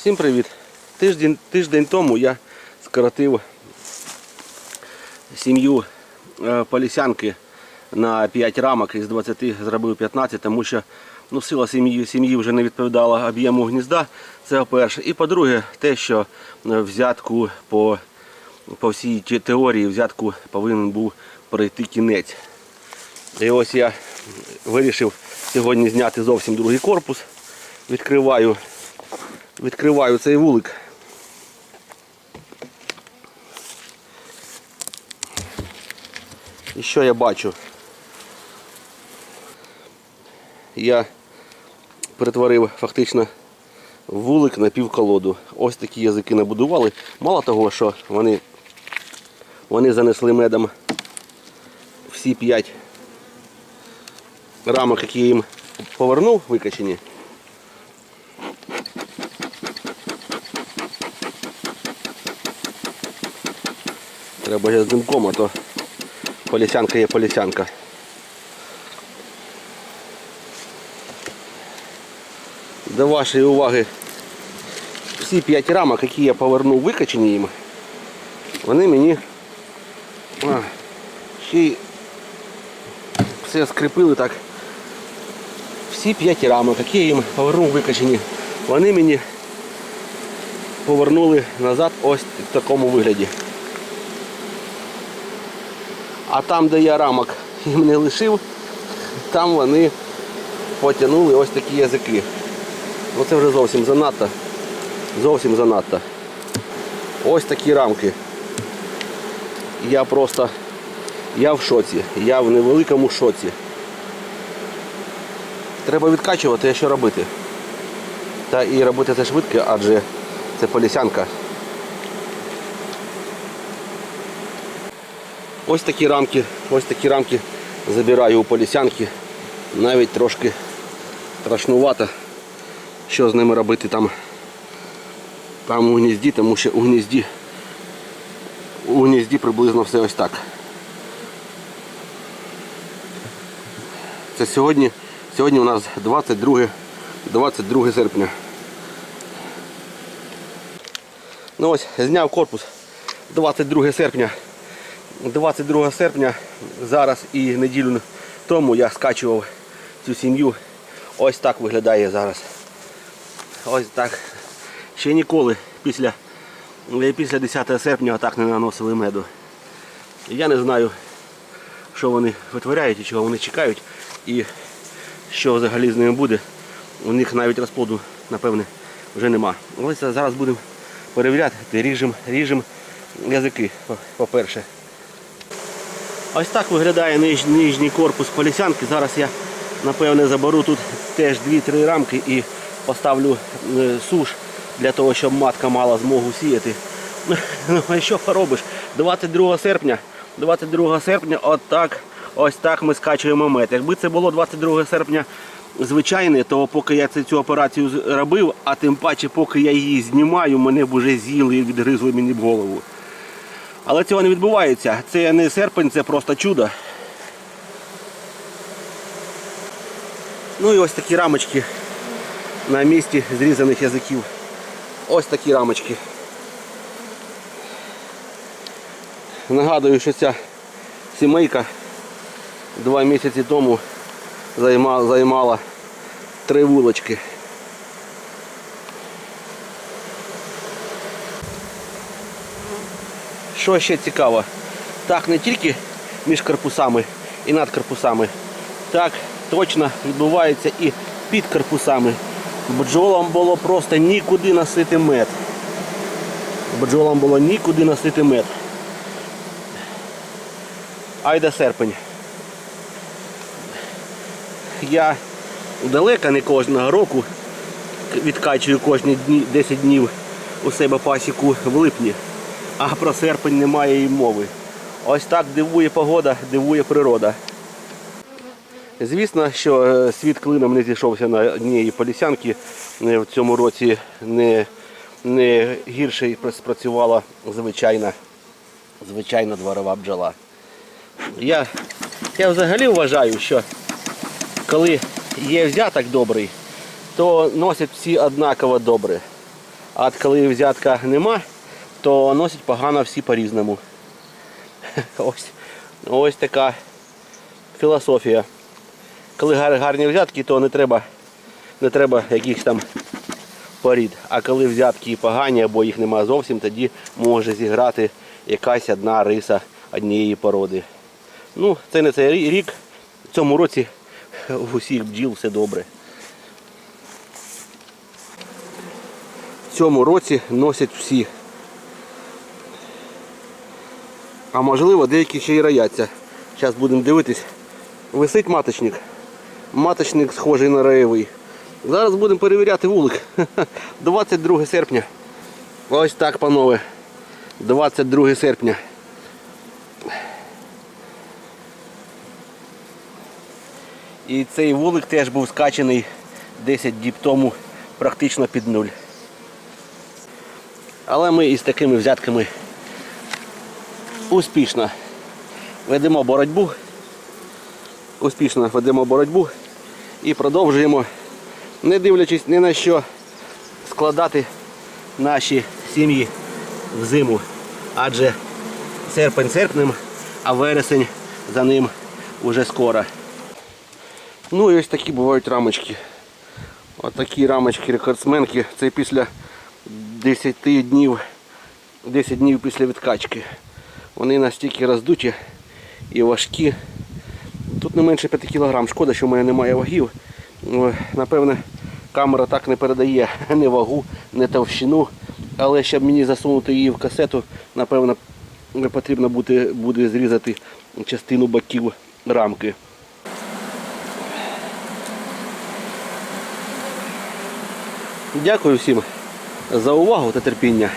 Всім привіт! Тиждень, тиждень тому я скоротив сім'ю е, полісянки на 5 рамок із 20 зробив 15, тому що ну, сила сім'ї сім'ї вже не відповідала об'єму гнізда. Це по-перше. І по-друге, те, що е, взятку по, по всій теорії взятку повинен був пройти кінець. І ось я вирішив сьогодні зняти зовсім другий корпус. Відкриваю, відкриваю цей вулик. І що я бачу? Я перетворив фактично вулик на півколоду. Ось такі язики набудували. Мало того, що вони, вони занесли медом всі п'ять рамок, які я їм повернув, викачені. Треба я з димком, а то полісянка є полісянка. До вашої уваги всі п'ять рамок, які я повернув викачені їм, вони мені а, ще й все скріпили так. Всі п'ять рамок, які я їм повернув викачені, вони мені повернули назад ось в такому вигляді. А там, де я рамок їм не лишив, там вони потягнули ось такі язики. Ну це вже зовсім занадто. Зовсім занадто. Ось такі рамки. Я просто я в шоці. Я в невеликому шоці. Треба відкачувати, а що робити. Та і робити це швидко, адже це полісянка. Ось такі рамки, ось такі рамки забираю у полісянки. Навіть трошки страшнувато, що з ними робити там, там у гнізді, тому що у гнізді, у гнізді приблизно все ось так. Це сьогодні, сьогодні у нас 22, 22 серпня. Ну ось, зняв корпус 22 серпня. 22 серпня, зараз і неділю тому я скачував цю сім'ю. Ось так виглядає зараз. Ось так. Ще ніколи після, після 10 серпня отак не наносили меду. Я не знаю, що вони витворяють і чого вони чекають і що взагалі з ними буде. У них навіть розплоду, напевне, вже нема. Ось зараз будемо перевіряти, ріжемо ріжем язики, по- по-перше. Ось так виглядає ниж, нижній корпус полісянки. Зараз я напевне заберу тут теж 2-3 рамки і поставлю е, суш для того, щоб матка мала змогу сіяти. Ну а що поробиш? 22 серпня, 22 серпня, отак, ось так ми скачуємо мед. Якби це було 22 серпня звичайне, то поки я цю, операцію робив, а тим паче, поки я її знімаю, мене б уже з'їли і відгризли мені в голову. Але цього не відбувається. Це не серпень, це просто чудо. Ну і ось такі рамочки на місці зрізаних язиків. Ось такі рамочки. Нагадую, що ця сімейка два місяці тому займа- займала три вулочки. Що ще цікаво? Так не тільки між корпусами і над корпусами, так точно відбувається і під корпусами. Бджолам було просто нікуди носити мед. Бджолам було нікуди носити мед. Айда серпень. Я далеко не кожного року відкачую кожні дні, 10 днів у себе пасіку в липні. А про серпень немає і мови. Ось так дивує погода, дивує природа. Звісно, що е, світ клином не зійшовся на однієї полісянки. Е, В цьому році не, не гірше спрацювала звичайна, звичайна дворова бджола. Я, я взагалі вважаю, що коли є взяток добрий, то носять всі однаково добре. А от коли взятка нема, то носять погано всі по-різному. Ось, ось така філософія. Коли гарні взятки, то не треба, не треба якихось там порід. А коли взятки погані або їх нема зовсім, тоді може зіграти якась одна риса однієї породи. Ну, це не цей рік. В цьому році в усіх бджіл все добре. В цьому році носять всі. А можливо деякі ще й рояться. Зараз будемо дивитись. Висить маточник. Маточник схожий на раєвий. Зараз будемо перевіряти вулик. 22 серпня. Ось так, панове. 22 серпня. І цей вулик теж був скачений 10 діб тому практично під нуль. Але ми із такими взятками успішно ведемо боротьбу. Успішно ведемо боротьбу і продовжуємо, не дивлячись ні на що, складати наші сім'ї в зиму. Адже серпень серпнем, а вересень за ним уже скоро. Ну і ось такі бувають рамочки. Ось такі рамочки рекордсменки. Це після 10 днів, 10 днів після відкачки. Вони настільки роздуті і важкі. Тут не менше 5 кг. Шкода, що в мене немає вагів. Напевне, камера так не передає ні вагу, ні товщину. Але щоб мені засунути її в касету, напевно, потрібно буде, буде зрізати частину боків рамки. Дякую всім за увагу та терпіння.